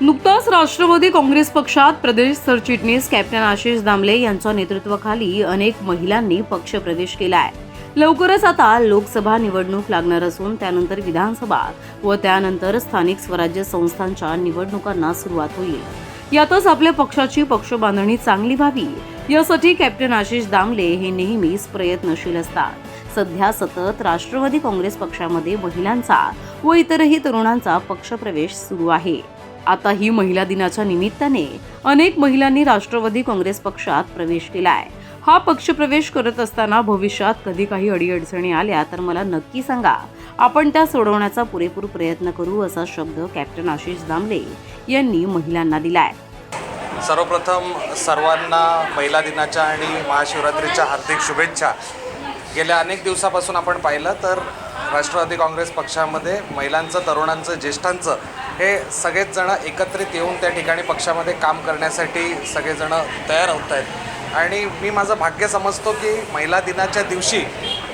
नुकताच राष्ट्रवादी काँग्रेस पक्षात प्रदेश सरचिटणीस कॅप्टन आशिष दामले यांच्या नेतृत्वाखाली अनेक महिलांनी पक्ष प्रवेश केला आहे लवकरच आता लोकसभा निवडणूक लागणार असून त्यानंतर विधानसभा व त्यानंतर स्थानिक स्वराज्य संस्थांच्या निवडणुकांना सुरुवात होईल. यातच आपल्या पक्षाची पक्ष बांधणी चांगली व्हावी. यासाठी कॅप्टन आशिष दामले हे नेहमीच प्रयत्नशील असतात. सध्या सतत राष्ट्रवादी काँग्रेस पक्षामध्ये महिलांचा व इतरही तरुणांचा पक्षप्रवेश सुरू आहे. आता ही महिला दिनाच्या निमित्ताने अनेक महिलांनी राष्ट्रवादी काँग्रेस पक्षात प्रवेश केलाय. हा पक्ष प्रवेश करत असताना भविष्यात कधी काही अडीअडचणी आल्या तर मला नक्की सांगा. आपण त्या सोडवण्याचा पुरेपूर प्रयत्न करू असा शब्द कॅप्टन आशिष दामले यांनी महिलांना दिलाय. सर्वप्रथम सर्वांना महिला दिनाच्या आणि महाशिवरात्रीच्या हार्दिक शुभेच्छा. गेल्या अनेक दिवसापासून आपण पाहिलं तर राष्ट्रवादी काँग्रेस पक्षामध्ये महिलांचं तरुणांचं ज्येष्ठांचं हे सगळेच जण एकत्रित येऊन त्या ठिकाणी पक्षामध्ये काम करण्यासाठी सगळेजण तयार होत आहेत. आणि मी माझं भाग्य समजतो की महिला दिनाच्या दिवशी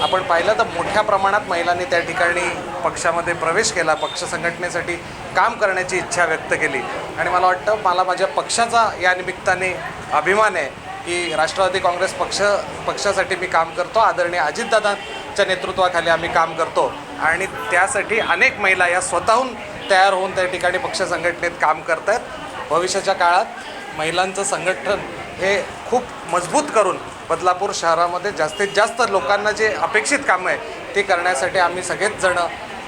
आपण पाहिलं तर मोठ्या प्रमाणात महिलांनी त्या ठिकाणी पक्षामध्ये प्रवेश केला पक्ष संघटनेसाठी काम करण्याची इच्छा व्यक्त केली. आणि मला वाटतं मला माझ्या पक्षाचा या निमित्ताने अभिमान आहे. की राष्ट्रवादी काँग्रेस पक्ष पक्षासाठी मी काम करतो. आदरणीय अजितदादांच्या नेतृत्वाखाली आम्ही काम करतो. आणि त्यासाठी अनेक महिला या स्वतःहून तयार होऊन त्या ठिकाणी पक्ष संघटनेत काम करत आहेत भविष्याच्या काळात महिलांचं संघटन हे खूप मजबूत करून बदलापूर शहरामध्ये जास्तीत जास्त लोकांना जे अपेक्षित कामं आहे ते करण्यासाठी आम्ही सगळेच जण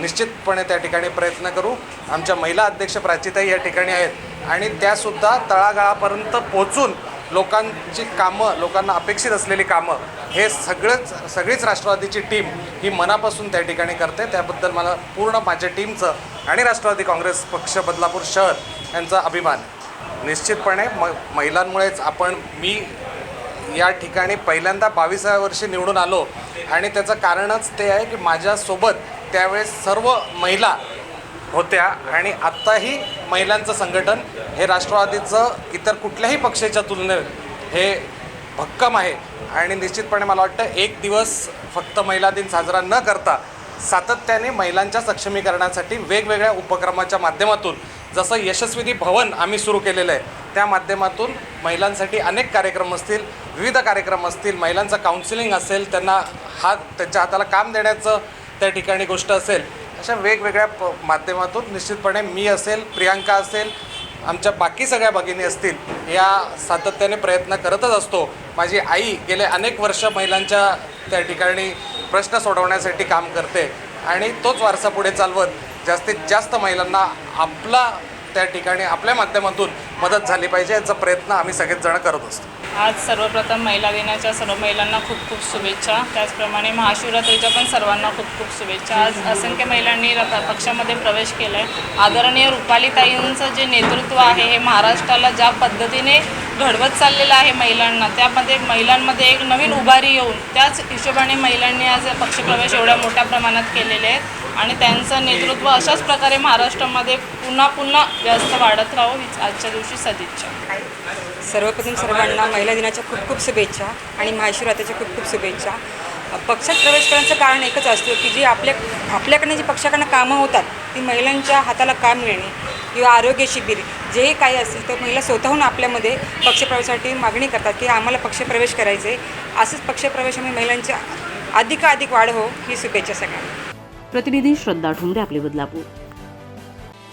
निश्चितपणे त्या ठिकाणी प्रयत्न करू. आमच्या महिला अध्यक्ष प्राचीताई या ठिकाणी आहेत. आणि त्यासुद्धा तळागाळापर्यंत पोचून लोकांची कामं लोकांना अपेक्षित असलेली कामं हे सगळंच सगळीच राष्ट्रवादीची टीम ही मनापासून त्या ठिकाणी करते. त्याबद्दल मला पूर्ण माझ्या टीमचं आणि राष्ट्रवादी काँग्रेस पक्ष बदलापूर शहर यांचा अभिमान. निश्चितपणे म महिलांमुळेच आपण मी या ठिकाणी पहिल्यांदा बावीसाव्या वर्षी निवडून आलो आणि त्याचं कारणच ते आहे की माझ्यासोबत त्यावेळेस सर्व महिला होत्या आणि आत्ताही महिलांचं संघटन हे राष्ट्रवादीचं इतर कुठल्याही पक्षाच्या तुलनेत हे भक्कम आहे. आणि निश्चितपणे मला वाटतं एक दिवस फक्त महिला दिन साजरा न करता सातत्याने महिलांच्या सक्षमीकरणासाठी वेगवेगळ्या उपक्रमाच्या माध्यमातून जसं यशस्विनी भवन आम्ही सुरू केलेलं आहे त्या माध्यमातून महिलांसाठी अनेक कार्यक्रम असतील विविध कार्यक्रम असतील महिलांचं काउन्सिलिंग असेल त्यांना हात त्यांच्या हाताला काम देण्याचं त्या ठिकाणी गोष्ट असेल अशा वेगवेगळ्या प माध्यमातून निश्चितपणे मी असेल प्रियांका असेल आमच्या बाकी सगळ्या भगिनी असतील या सातत्याने प्रयत्न करतच असतो. माझी आई गेले अनेक वर्ष महिलांच्या त्या ठिकाणी प्रश्न सोडवण्यासाठी काम करते आणि तोच वारसा पुढे चालवत जास्तीत जास्त महिलांना आपला त्या ठिकाणी आपल्या माध्यमातून मदत झाली पाहिजे याचा प्रयत्न आम्ही सगळेच जण करत असतो. आज सर्वप्रथम महिला दिनाच्या सर्व महिलांना खूप खूप शुभेच्छा. त्याचप्रमाणे महाशिवरात्रीच्या पण सर्वांना खूप खूप शुभेच्छा. आज असंख्य महिलांनी पक्षामध्ये प्रवेश केला आहे आदरणीय रुपालीताईंचं जे नेतृत्व आहे हे महाराष्ट्राला ज्या पद्धतीने घडवत चाललेलं आहे महिलांना त्यामध्ये महिलांमध्ये एक नवीन उभारी येऊन त्याच हिशोबाने महिलांनी आज पक्षप्रवेश एवढ्या मोठ्या प्रमाणात केलेले आहेत. आणि त्यांचं नेतृत्व अशाच प्रकारे महाराष्ट्रामध्ये पुन्हा पुन्हा व्यस्त वाढत राहो हीच आजच्या दिवशी सदिच्छा. सर्वप्रथम सर्वांना महिला दिनाच्या खूप खूप शुभेच्छा आणि महाशिवरात्रीच्या खूप खूप शुभेच्छा. पक्षात प्रवेश करण्याचं कारण एकच असतं की जी आपल्या आपल्याकडनं जी पक्षाकडनं कामं होतात ती महिलांच्या हाताला काम मिळणे किंवा आरोग्य शिबिर जे काही असेल तर महिला स्वतःहून आपल्यामध्ये पक्षप्रवेशासाठी मागणी करतात की आम्हाला पक्षप्रवेश करायचे आहे. असंच पक्षप्रवेशामुळे महिलांच्या अधिकाधिक वाढ हो ही शुभेच्छा सगळ्यांना. प्रतिनिधी श्रद्धा ठुमरे आपले बदलापूर.